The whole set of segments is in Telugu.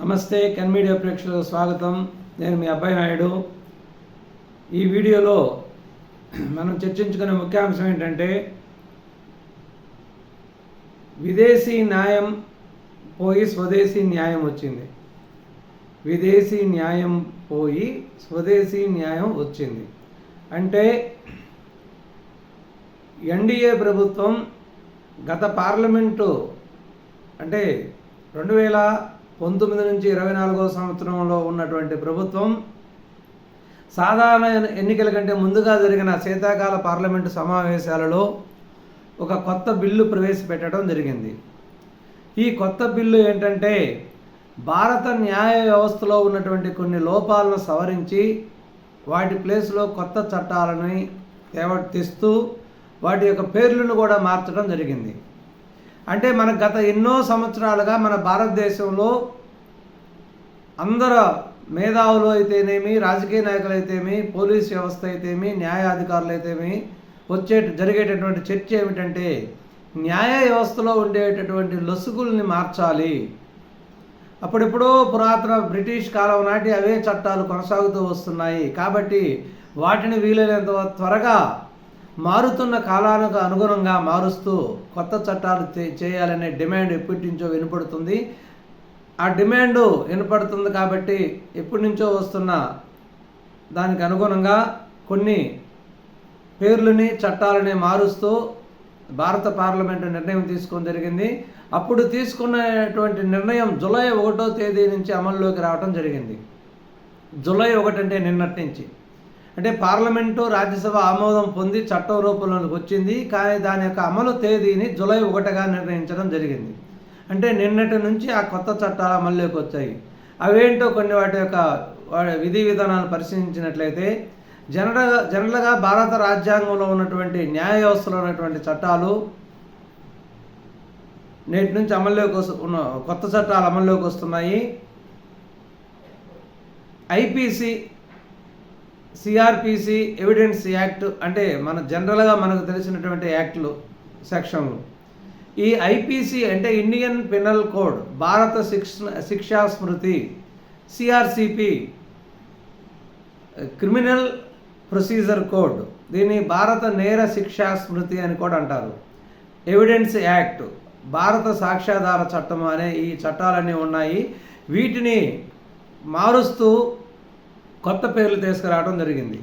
నమస్తే కెన్ మీడియా ప్రేక్షకులకు స్వాగతం. నేను మీ అబ్బాయి నాయుడు. ఈ వీడియోలో మనం చర్చించుకునే ముఖ్యాంశం ఏంటంటే విదేశీ న్యాయం పోయి స్వదేశీ న్యాయం వచ్చింది. విదేశీ న్యాయం పోయి స్వదేశీ న్యాయం వచ్చింది. అంటే ఎన్డీఏ ప్రభుత్వం గత పార్లమెంటు అంటే రెండు వేల పంతొమ్మిది నుంచి ఇరవై నాలుగో సంవత్సరంలో ఉన్నటువంటి ప్రభుత్వం సాధారణ ఎన్నికల కంటే ముందుగా జరిగిన శీతాకాల పార్లమెంటు సమావేశాలలో ఒక కొత్త బిల్లు ప్రవేశపెట్టడం జరిగింది. ఈ కొత్త బిల్లు ఏంటంటే భారత న్యాయ వ్యవస్థలో ఉన్నటువంటి కొన్ని లోపాలను సవరించి వాటి ప్లేస్లో కొత్త చట్టాలని తేవ తెస్తూ వాటి యొక్క పేర్లను కూడా మార్చడం జరిగింది. అంటే మన గత ఎన్నో సంవత్సరాలుగా మన భారతదేశంలో అందరు మేధావులు అయితేనేమి రాజకీయ నాయకులు అయితేమి పోలీస్ వ్యవస్థ అయితేమి న్యాయాధికారులు అయితేమి వచ్చే జరిగేటటువంటి చర్చ ఏమిటంటే న్యాయ వ్యవస్థలో ఉండేటటువంటి లొసుగుల్ని మార్చాలి. అప్పుడెప్పుడో పురాతన బ్రిటిష్ కాలం నాటి అవే చట్టాలు కొనసాగుతూ వస్తున్నాయి. కాబట్టి వాటిని వీలైనంత త్వరగా మారుతున్న కాలానికి అనుగుణంగా మారుస్తూ కొత్త చట్టాలు చేయాలనే డిమాండ్ ఎప్పటి నుంచో వినపడుతుంది. ఆ డిమాండ్ వినపడుతుంది కాబట్టి ఎప్పటి నుంచో వస్తున్న దానికి అనుగుణంగా కొన్ని పేర్లని చట్టాలని మారుస్తూ భారత పార్లమెంటు నిర్ణయం తీసుకోవడం జరిగింది. అప్పుడు తీసుకున్నటువంటి నిర్ణయం జులై ఒకటో తేదీ నుంచి అమల్లోకి రావడం జరిగింది. జులై ఒకటి అంటే నిన్నటి నుంచి. అంటే పార్లమెంటు రాజ్యసభ ఆమోదం పొంది చట్టం రూపంలోకి వచ్చింది. కానీ దాని యొక్క అమలు తేదీని జులై ఒకటిగా నిర్ణయించడం జరిగింది. అంటే నిన్నటి నుంచి ఆ కొత్త చట్టాలు అమల్లోకి వచ్చాయి. అవేంటో కొన్ని వాటి యొక్క విధి విధానాలు పరిశీలించినట్లయితే జనరల్ జనరల్గా భారత రాజ్యాంగంలో ఉన్నటువంటి న్యాయ వ్యవస్థలో ఉన్నటువంటి చట్టాలు నేటి నుంచి అమల్లోకి వస్తు ఉన్న కొత్త చట్టాలు అమల్లోకి వస్తున్నాయి. ఐపీసీ సిఆర్పిసి ఎవిడెన్స్ యాక్ట్ అంటే మన జనరల్గా మనకు తెలిసినటువంటి యాక్ట్లు సెక్షన్లు. ఈ ఐపీసీ అంటే ఇండియన్ పెనల్ కోడ్ భారత శిక్ష శిక్షా స్మృతి సిఆర్సిపి క్రిమినల్ ప్రొసీజర్ కోడ్ దీన్ని భారత నేర శిక్షా స్మృతి అని కూడా అంటారు. ఎవిడెన్స్ యాక్ట్ భారత సాక్ష్యాధార చట్టం అనే ఈ చట్టాలన్నీ ఉన్నాయి. వీటిని మారుస్తూ కొత్త పేర్లు తీసుకురావడం జరిగింది.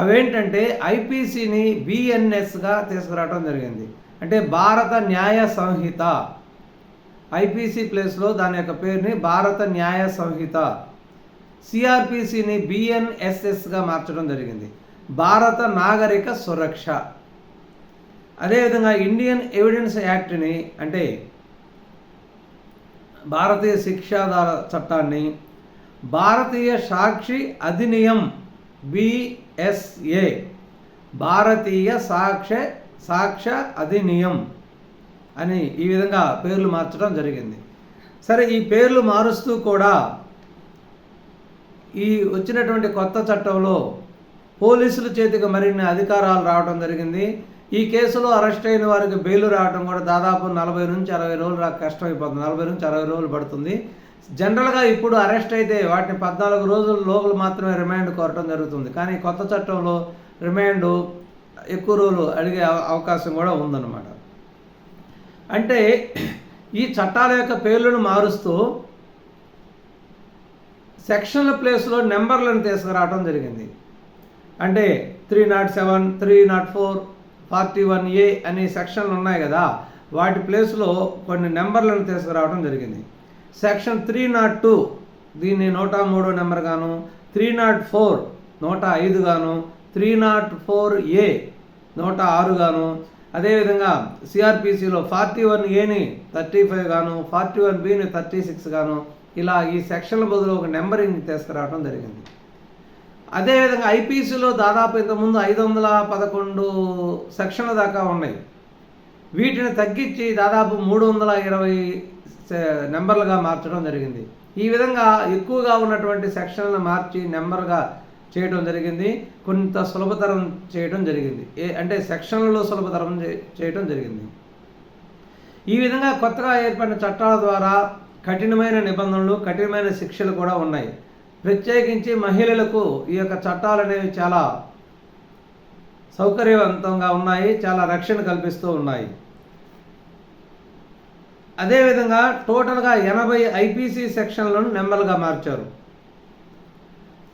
అవేంటంటే ఐపీసీని బిఎన్ఎస్గా తీసుకురావడం జరిగింది. అంటే భారత న్యాయ సంహిత. ఐపీసీ ప్లేస్లో దాని యొక్క పేరుని భారత న్యాయ సంహిత. సిఆర్పిసిని బిఎన్ఎస్ఎస్గా మార్చడం జరిగింది. భారత నాగరిక సురక్ష. అదేవిధంగా ఇండియన్ ఎవిడెన్స్ యాక్ట్ని అంటే భారతీయ శిక్షాధార చట్టాన్ని భారతీయ సాక్షి అధినియం బిఎస్ఏ భారతీయ సాక్ష్య సాక్ష్య అధినియం అని ఈ విధంగా పేర్లు మార్చడం జరిగింది. సరే ఈ పేర్లు మారుస్తూ కూడా ఈ వచ్చినటువంటి కొత్త చట్టంలో పోలీసుల చేతికి మరిన్ని అధికారాలు రావడం జరిగింది. ఈ కేసులో అరెస్ట్ అయిన వారికి బెయిల్ రావడం కూడా దాదాపు నలభై నుంచి అరవై రోజులు రా- కష్టమైపోతుంది. నలభై నుంచి అరవై రోజులు పడుతుంది. జనరల్గా ఇప్పుడు అరెస్ట్ అయితే వాటిని పద్నాలుగు రోజుల లోపల మాత్రమే రిమాండ్ కోరటం జరుగుతుంది. కానీ కొత్త చట్టంలో రిమాండ్ ఎక్కువ రోజులు అడిగే అవ- అవకాశం కూడా ఉందన్నమాట. అంటే ఈ చట్టాల యొక్క పేర్లను మారుస్తూ సెక్షన్ల ప్లేస్లో నెంబర్లను తీసుకురావడం జరిగింది. అంటే three nought seven three nought four forty one A అనే సెక్షన్లు ఉన్నాయి కదా వాటి ప్లేస్లో కొన్ని నెంబర్లను తీసుకురావడం జరిగింది. సెక్షన్ త్రీ నాట్ టూ దీన్ని నూట మూడో నెంబర్ గాను త్రీ నాట్ ఫోర్ నూట ఐదు గాను త్రీ నాట్ ఫోర్ ఏ నూట ఆరు గాను. అదేవిధంగా సిఆర్పిసిలో ఫార్టీ వన్ ఏని థర్టీ ఫైవ్ గాను ఫార్టీ వన్ బిని థర్టీ సిక్స్ గాను ఇలా ఈ సెక్షన్ల బదులు ఒక నెంబరింగ్ తీసుకురావడం జరిగింది. అదేవిధంగా ఐపీసీలో దాదాపు ఇంతకుముందు ఐదు వందల పదకొండు సెక్షన్ల దాకా ఉన్నాయి. వీటిని తగ్గించి దాదాపు మూడు వందల ఇరవై సె- నెంబర్లుగా మార్చడం జరిగింది. ఈ విధంగా ఎక్కువగా ఉన్నటువంటి సెక్షన్లను మార్చి నెంబర్గా చేయడం జరిగింది. కొంత సులభతరం చేయడం జరిగింది. ఏ అంటే సెక్షన్లలో సులభతరం చేయడం జరిగింది. ఈ విధంగా కొత్తగా ఏర్పడిన చట్టాల ద్వారా కఠినమైన నిబంధనలు కఠినమైన శిక్షలు కూడా ఉన్నాయి. ప్రత్యేకించి మహిళలకు ఈ యొక్క చట్టాలు అనేవి చాలా సౌకర్యవంతంగా ఉన్నాయి చాలా రక్షణ కల్పిస్తూ ఉన్నాయి. అదేవిధంగా టోటల్గా ఎనభై ఐపీసీ సెక్షన్లను నెంబర్గా మార్చారు.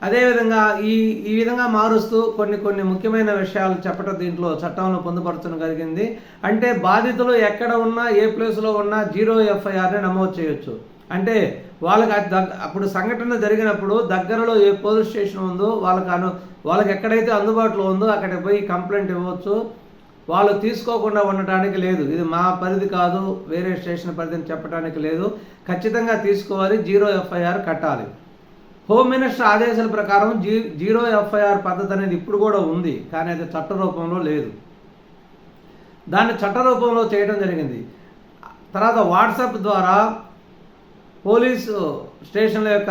అదేవిధంగా ఈ ఈ విధంగా మారుస్తూ కొన్ని కొన్ని ముఖ్యమైన విషయాలు చెప్పటం దీంట్లో చట్టంలో పొందుపరచడం జరిగింది అంటే బాధితులు ఎక్కడ ఉన్నా ఏ ప్లేస్లో ఉన్నా జీరో ఎఫ్ఐఆర్ని నమోదు చేయొచ్చు. అంటే వాళ్ళకి అప్పుడు సంఘటన జరిగినప్పుడు దగ్గరలో ఏ పోలీస్ స్టేషన్ ఉందో వాళ్ళకి అను వాళ్ళకి ఎక్కడైతే అందుబాటులో ఉందో అక్కడికి పోయి కంప్లైంట్ ఇవ్వచ్చు. వాళ్ళు తీసుకోకుండా ఉండటానికి లేదు. ఇది మా పరిధి కాదు వేరే స్టేషన్ పరిధిని చెప్పడానికి లేదు. ఖచ్చితంగా తీసుకోవాలి జీరో ఎఫ్ఐఆర్ కట్టాలి. హోమ్ మినిస్టర్ ఆదేశాల ప్రకారం జీ జీరో ఎఫ్ఐఆర్ పద్ధతి అనేది ఇప్పుడు కూడా ఉంది కానీ అది చట్ట రూపంలో లేదు. దాన్ని చట్ట రూపంలో చేయడం జరిగింది. తర్వాత వాట్సాప్ ద్వారా పోలీసు స్టేషన్ల యొక్క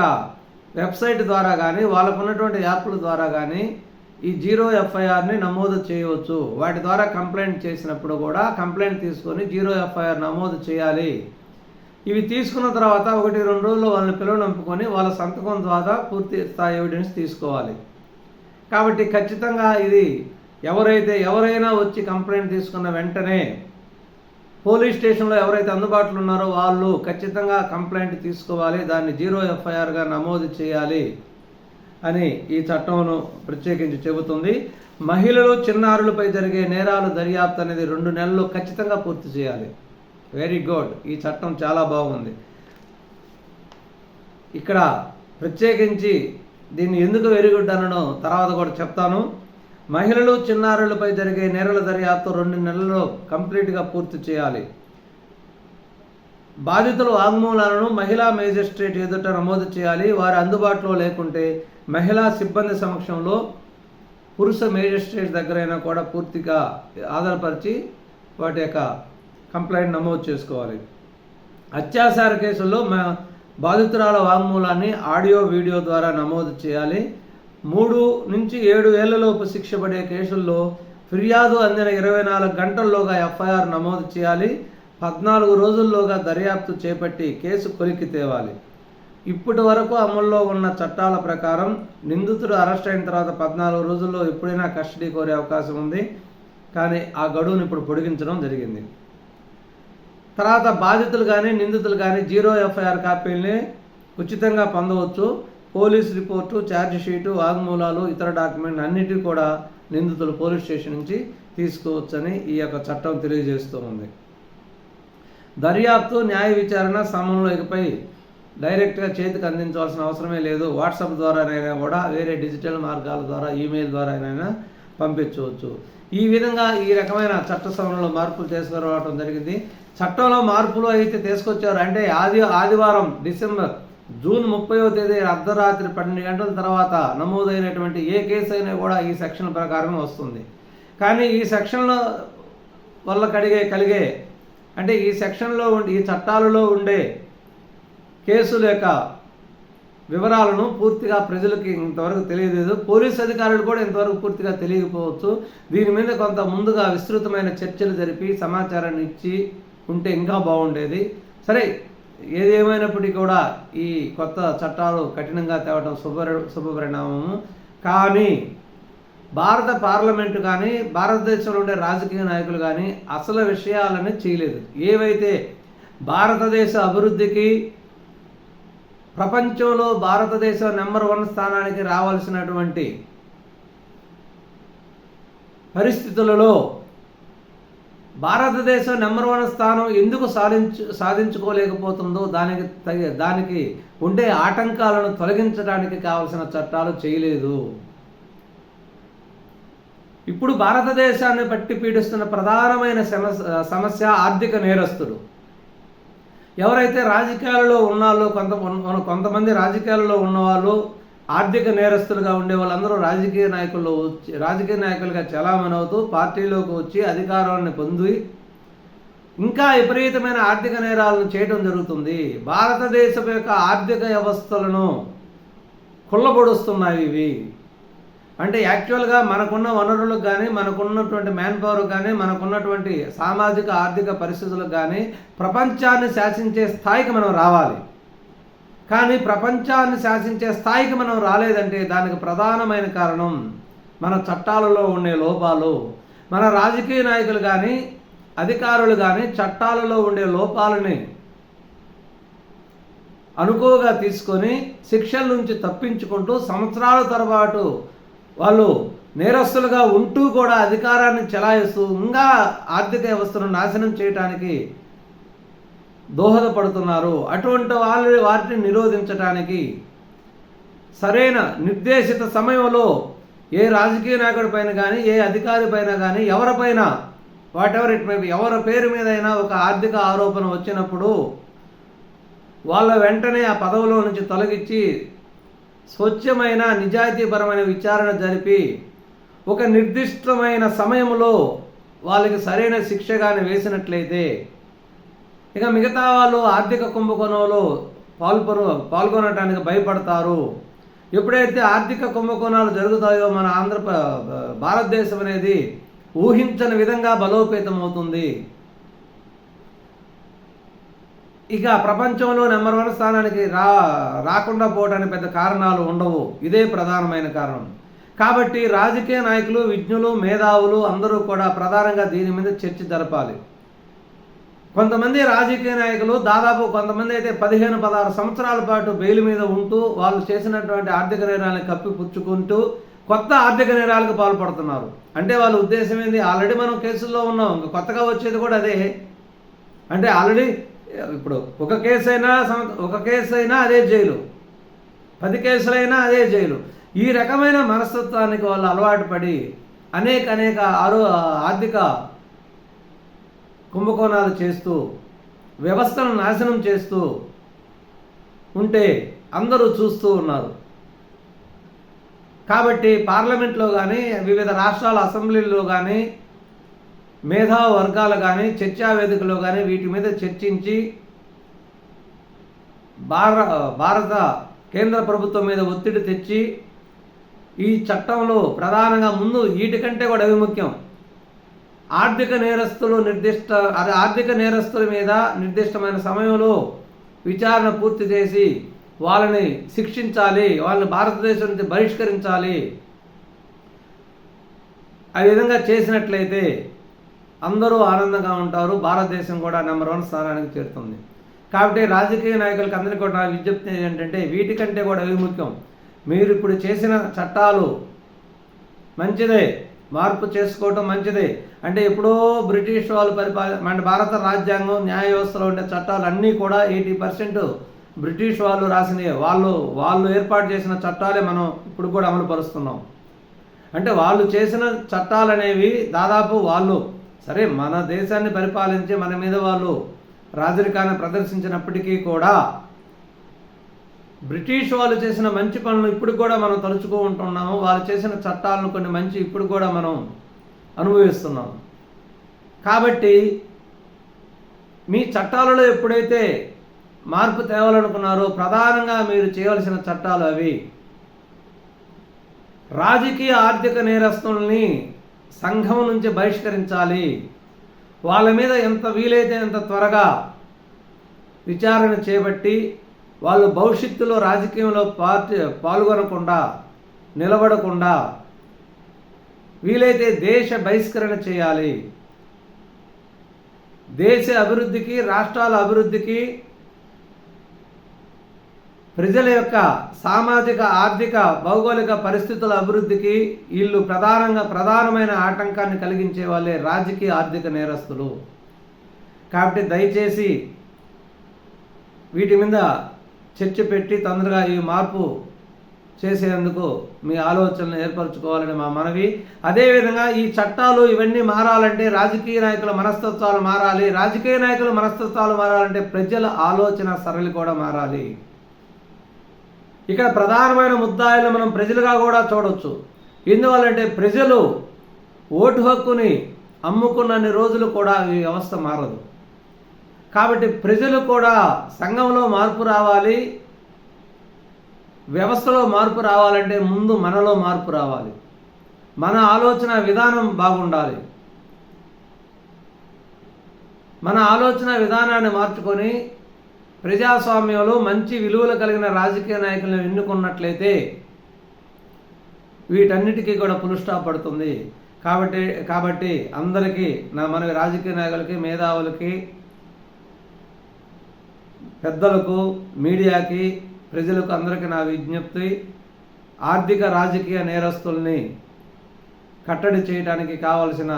వెబ్సైట్ ద్వారా కానీ వాళ్ళకు ఉన్నటువంటి యాప్ల ద్వారా కానీ ఈ జీరో ఎఫ్ఐఆర్ని నమోదు చేయవచ్చు. వాటి ద్వారా కంప్లైంట్ చేసినప్పుడు కూడా కంప్లైంట్ తీసుకొని జీరో ఎఫ్ఐఆర్ నమోదు చేయాలి. ఇవి తీసుకున్న తర్వాత ఒకటి రెండు రోజుల్లో వాళ్ళని పిలువనంపుకొని వాళ్ళ సంతకం ద్వారా పూర్తి స్థాయి ఎవిడెన్స్ తీసుకోవాలి. కాబట్టి ఖచ్చితంగా ఇది ఎవరైతే ఎవరైనా వచ్చి కంప్లైంట్ తీసుకున్న వెంటనే పోలీస్ స్టేషన్లో ఎవరైతే అందుబాటులో ఉన్నారో వాళ్ళు ఖచ్చితంగా కంప్లైంట్ తీసుకోవాలి దాన్ని జీరో ఎఫ్ఐఆర్గా నమోదు చేయాలి అని ఈ చట్టంను ప్రత్యేకించి చెబుతుంది. మహిళలు చిన్నారులపై జరిగే నేరాలు దర్యాప్తు అనేది రెండు నెలలు ఖచ్చితంగా పూర్తి చేయాలి. Very good. ఈ చట్టం చాలా బాగుంది. ఇక్కడ ప్రత్యేకించి దీన్ని ఎందుకు వెరీ గుడ్ అనను తర్వాత కూడా చెప్తాను. మహిళలు చిన్నారులపై జరిగే నేరల దర్యాప్తు రెండు నెలల్లో కంప్లీట్గా పూర్తి చేయాలి. బాధితుల వాగ్మూలాలను మహిళా మేజిస్ట్రేట్ ఎదుట నమోదు చేయాలి. వారి అందుబాటులో లేకుంటే మహిళా సిబ్బంది సమక్షంలో పురుష మేజిస్ట్రేట్ దగ్గరైనా కూడా పూర్తిగా ఆధారపరిచి వాటి యొక్క కంప్లైంట్ నమోదు చేసుకోవాలి. అత్యాచార కేసుల్లో మా బాధితురాల వాంగ్మూలాన్ని ఆడియో వీడియో ద్వారా నమోదు చేయాలి. మూడు నుంచి ఏడు ఏళ్ళలోపు శిక్ష పడే కేసుల్లో ఫిర్యాదు అందిన ఇరవై నాలుగు గంటల్లోగా ఎఫ్ఐఆర్ నమోదు చేయాలి. పద్నాలుగు రోజుల్లోగా దర్యాప్తు చేపట్టి కేసు కొలికి తేవాలి. ఇప్పటి వరకు అమల్లో ఉన్న చట్టాల ప్రకారం నిందితుడు అరెస్ట్ అయిన తర్వాత పద్నాలుగు రోజుల్లో ఎప్పుడైనా కస్టడీ కోరే అవకాశం ఉంది. కానీ ఆ గడువును ఇప్పుడు పొడిగించడం జరిగింది. తర్వాత బాధితులు కానీ నిందితులు కానీ జీరో ఎఫ్ఐఆర్ కాపీల్ని ఉచితంగా పొందవచ్చు. పోలీస్ రిపోర్టు ఛార్జ్ షీటు వాగ్మూలాలు ఇతర డాక్యుమెంట్ అన్నిటి కూడా నిందితులు పోలీస్ స్టేషన్ నుంచి తీసుకోవచ్చని ఈ యొక్క చట్టం తెలియజేస్తూ ఉంది. దర్యాప్తు న్యాయ విచారణ సమయంలో ఇకపై డైరెక్ట్గా చేతికి అందించవలసిన అవసరమే లేదు. వాట్సాప్ ద్వారానైనా కూడా వేరే డిజిటల్ మార్గాల ద్వారా ఈమెయిల్ ద్వారానైనా పంపించవచ్చు. ఈ విధంగా ఈ రకమైన చట్ట సవరణలో మార్పులు తీసుకురావడం జరిగింది. చట్టంలో మార్పులు అయితే తీసుకొచ్చారు. అంటే ఆది ఆదివారం డిసెంబర్ జూన్ ముప్పైవ తేదీ అర్ధరాత్రి పన్నెండు గంటల తర్వాత నమోదైనటువంటి ఏ కేసు అయినా కూడా ఈ సెక్షన్ ప్రకారం వస్తుంది. కానీ ఈ సెక్షన్లో వల్ల కడిగే కలిగే అంటే ఈ సెక్షన్లో ఉండి ఈ చట్టాలలో ఉండే కేసుల యొక్క వివరాలను పూర్తిగా ప్రజలకి ఇంతవరకు తెలియలేదు. పోలీస్ అధికారులు కూడా ఇంతవరకు పూర్తిగా తెలియకపోవచ్చు. దీని మీద కొంత ముందుగా విస్తృతమైన చర్చలు జరిపి సమాచారాన్ని ఇచ్చి ఉంటే ఇంకా బాగుండేది. సరే ఏదేమైనప్పటికీ కూడా ఈ కొత్త చట్టాలు కఠినంగా తేవడం శుభ శుభపరిణామము. కానీ భారత పార్లమెంటు కానీ భారతదేశంలో ఉండే రాజకీయ నాయకులు కానీ అసలు విషయాలని చేయలేదు. ఏవైతే భారతదేశ అభివృద్ధికి ప్రపంచంలో భారతదేశం నెంబర్ వన్ స్థానానికి రావాల్సినటువంటి పరిస్థితులలో భారతదేశం నెంబర్ వన్ స్థానం ఎందుకు సాధించు సాధించుకోలేకపోతుందో దానికి తగి దానికి ఉండే ఆటంకాలను తొలగించడానికి కావలసిన చట్టాలు చేయలేదు. ఇప్పుడు భారతదేశాన్ని పట్టి పీడిస్తున్న ప్రధానమైన సమస్య సమస్య ఆర్థిక నేరస్తుడు ఎవరైతే రాజకీయాలలో ఉన్నాలో కొంత కొంతమంది రాజకీయాలలో ఉన్నవాళ్ళు ఆర్థిక నేరస్తులుగా ఉండే వాళ్ళందరూ రాజకీయ నాయకుల్లో వచ్చి రాజకీయ నాయకులుగా చలామణి అవుతూ పార్టీలోకి వచ్చి అధికారాన్ని పొంది ఇంకా విపరీతమైన ఆర్థిక నేరాలను చేయడం జరుగుతుంది. భారతదేశం యొక్క ఆర్థిక వ్యవస్థలను కుళ్ళబొడుస్తున్నాయి ఇవి. అంటే యాక్చువల్గా మనకున్న వనరులకు కానీ మనకున్నటువంటి మ్యాన్ పవర్ కానీ మనకున్నటువంటి సామాజిక ఆర్థిక పరిస్థితులకు కానీ ప్రపంచాన్ని శాసించే స్థాయికి మనం రావాలి. కానీ ప్రపంచాన్ని శాసించే స్థాయికి మనం రాలేదంటే దానికి ప్రధానమైన కారణం మన చట్టాలలో ఉండే లోపాలు. మన రాజకీయ నాయకులు కానీ అధికారులు కానీ చట్టాలలో ఉండే లోపాలని అనుకోగా తీసుకొని శిక్షల నుంచి తప్పించుకుంటూ సంవత్సరాల తరపాటు వాళ్ళు నేరస్తులుగా ఉంటూ కూడా అధికారాన్ని చెలాయిస్తూ ఇంకా ఆర్థిక వ్యవస్థను నాశనం చేయడానికి దోహదపడుతున్నారు. అటువంటి వాళ్ళని వాటిని నిరోధించడానికి సరైన నిర్దేశిత సమయంలో ఏ రాజకీయ నాయకుడి పైన కానీ ఏ అధికారి పైన కానీ ఎవరిపైన వాటెవర్ ఇట్ మే ఎవరి పేరు మీదైనా ఒక ఆర్థిక ఆరోపణ వచ్చినప్పుడు వాళ్ళ వెంటనే ఆ పదవిలో నుంచి తొలగించి స్వచ్ఛమైన నిజాయితీపరమైన విచారణ జరిపి ఒక నిర్దిష్టమైన సమయంలో వాళ్ళకి సరైన శిక్ష కానీ వేసినట్లయితే ఇక మిగతా వాళ్ళు ఆర్థిక కుంభకోణంలో పాల్పొన పాల్గొనటానికి భయపడతారు. ఎప్పుడైతే ఆర్థిక కుంభకోణాలు జరుగుతాయో మన ఆంధ్ర భారతదేశం అనేది ఊహించని విధంగా బలోపేతం అవుతుంది ఇక ప్రపంచంలో నెంబర్ వన్ స్థానానికి రా రాకుండా పోవడానికి పెద్ద కారణాలు ఉండవు. ఇదే ప్రధానమైన కారణం. కాబట్టి రాజకీయ నాయకులు విజ్ఞులు మేధావులు అందరూ కూడా ప్రధానంగా దీని మీద చర్చ జరపాలి. కొంతమంది రాజకీయ నాయకులు దాదాపు కొంతమంది అయితే పదిహేను పదహారు సంవత్సరాల పాటు బెయిల్ మీద ఉంటూ వాళ్ళు చేసినటువంటి ఆర్థిక నేరాలను కప్పిపుచ్చుకుంటూ కొత్త ఆర్థిక నేరాలకు పాల్పడుతున్నారు. అంటే వాళ్ళ ఉద్దేశం ఏంది? ఆల్రెడీ మనం కేసుల్లో ఉన్నాం. ఇంకా కొత్తగా వచ్చేది కూడా అదే. అంటే ఆల్రెడీ ఇప్పుడు ఒక కేసు అయినా ఒక కేసు అయినా అదే జైలు. పది కేసులైనా అదే జైలు. ఈ రకమైన మనస్తత్వానికి వాళ్ళు అలవాటు పడి అనేక అనేక ఆరో ఆర్థిక కుంభకోణాలు చేస్తూ వ్యవస్థను నాశనం చేస్తూ ఉంటే అందరూ చూస్తూ ఉన్నారు. కాబట్టి పార్లమెంట్లో కానీ వివిధ రాష్ట్రాల అసెంబ్లీల్లో కానీ మేధా వర్గాలు కానీ చర్చా వేదికలో కానీ వీటి మీద చర్చించి భార భారత కేంద్ర ప్రభుత్వం మీద ఒత్తిడి తెచ్చి ఈ చట్టంలో ప్రధానంగా ముందు వీటికంటే కూడా అవి ముఖ్యం ఆర్థిక నేరస్తులు నిర్దిష్ట అదే ఆర్థిక నేరస్తుల మీద నిర్దిష్టమైన సమయంలో విచారణ పూర్తి చేసి వాళ్ళని శిక్షించాలి వాళ్ళని భారతదేశం నుంచి బహిష్కరించాలి. ఆ విధంగా చేసినట్లయితే అందరూ ఆనందంగా ఉంటారు భారతదేశం కూడా నెంబర్ వన్ స్థానానికి చేరుతుంది. కాబట్టి రాజకీయ నాయకులకు అందరికీ కూడా విజ్ఞప్తి ఏంటంటే వీటికంటే కూడా అవి ముఖ్యం మీరు ఇప్పుడు చేసిన చట్టాలు మంచిదే మార్పు చేసుకోవటం మంచిదే. అంటే ఎప్పుడో బ్రిటిష్ వాళ్ళు పరిపాలి మన భారత రాజ్యాంగం న్యాయ వ్యవస్థలో ఉండే చట్టాలు అన్నీ కూడా ఎయిటీ పర్సెంట్ బ్రిటిష్ వాళ్ళు రాసినవి వాళ్ళు వాళ్ళు ఏర్పాటు చేసిన చట్టాలే మనం ఇప్పుడు కూడా అమలు పరుస్తున్నాం. అంటే వాళ్ళు చేసిన చట్టాలు అనేవి దాదాపు వాళ్ళు సరే మన దేశాన్ని పరిపాలించి మన మీద వాళ్ళు రాజరికాన్ని ప్రదర్శించినప్పటికీ కూడా బ్రిటిష్ వాళ్ళు చేసిన మంచి పనులు ఇప్పుడు కూడా మనం తలుచుకో ఉంటున్నాము. వాళ్ళు చేసిన చట్టాలను కొన్ని మంచి ఇప్పుడు కూడా మనం అనుభవిస్తున్నాం కాబట్టి మీ చట్టాలలో ఎప్పుడైతే మార్పు తేవాలనుకున్నారో ప్రధానంగా మీరు చేయవలసిన చట్టాలు అవి రాజకీయ ఆర్థిక నేరస్తుల్ని సంఘం నుంచి బహిష్కరించాలి. వాళ్ళ మీద ఎంత వీలైతే ఎంత త్వరగా విచారణ చేపట్టి వాళ్ళు భవిష్యత్తులో రాజకీయంలో పార్టీ పాల్గొనకుండా నిలబడకుండా వీలైతే దేశ బహిష్కరణ చేయాలి. దేశ అభివృద్ధికి రాష్ట్రాల అభివృద్ధికి ప్రజల యొక్క సామాజిక ఆర్థిక భౌగోళిక పరిస్థితుల అభివృద్ధికి వీళ్ళు ప్రధానంగా ప్రధానమైన ఆటంకాన్ని కలిగించే వాళ్ళే రాజకీయ ఆర్థిక నేరస్తులు. కాబట్టి దయచేసి వీటి మీద చర్చ పెట్టి తొందరగా ఈ మార్పు చేసేందుకు మీ ఆలోచనలు ఏర్పరచుకోవాలని మా మనవి. అదేవిధంగా ఈ చట్టాలు ఇవన్నీ మారాలంటే రాజకీయ నాయకుల మనస్తత్వాలు మారాలి. రాజకీయ నాయకుల మనస్తత్వాలు మారాలంటే ప్రజల ఆలోచన సరళి కూడా మారాలి. ఇక్కడ ప్రధానమైన ముద్దాయిలు మనం ప్రజలుగా కూడా చూడవచ్చు ఎందువల్లంటే ప్రజలు ఓటు హక్కుని అమ్ముకున్నన్ని రోజులు కూడా ఈ వ్యవస్థ మారదు. కాబట్టి ప్రజలు కూడా సంఘంలో మార్పు రావాలి వ్యవస్థలో మార్పు రావాలంటే ముందు మనలో మార్పు రావాలి. మన ఆలోచన విధానం బాగుండాలి. మన ఆలోచన విధానాన్ని మార్చుకొని ప్రజాస్వామ్యంలో మంచి విలువలు కలిగిన రాజకీయ నాయకులను ఎన్నుకున్నట్లయితే వీటన్నిటికీ కూడా పులుస్టాప్ పడుతుంది. కాబట్టి కాబట్టి అందరికీ నా మన రాజకీయ నాయకులకి మేధావులకి పెద్దలకు మీడియాకి ప్రజలకు అందరికీ నా విజ్ఞప్తి ఆర్థిక రాజకీయ నేరస్తుల్ని కట్టడి చేయడానికి కావలసిన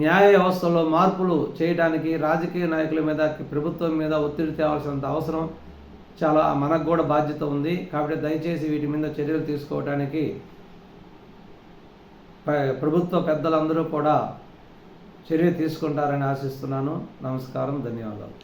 న్యాయ వ్యవస్థలో మార్పులు చేయడానికి రాజకీయ నాయకుల మీద ప్రభుత్వం మీద ఒత్తిడి తేవాల్సినంత అవసరం చాలా మనకు కూడా బాధ్యత ఉంది. కాబట్టి దయచేసి వీటి మీద చర్యలు తీసుకోవడానికి ప్రభుత్వ పెద్దలందరూ కూడా చర్య తీసుకుంటారని ఆశిస్తున్నాను. నమస్కారం ధన్యవాదాలు.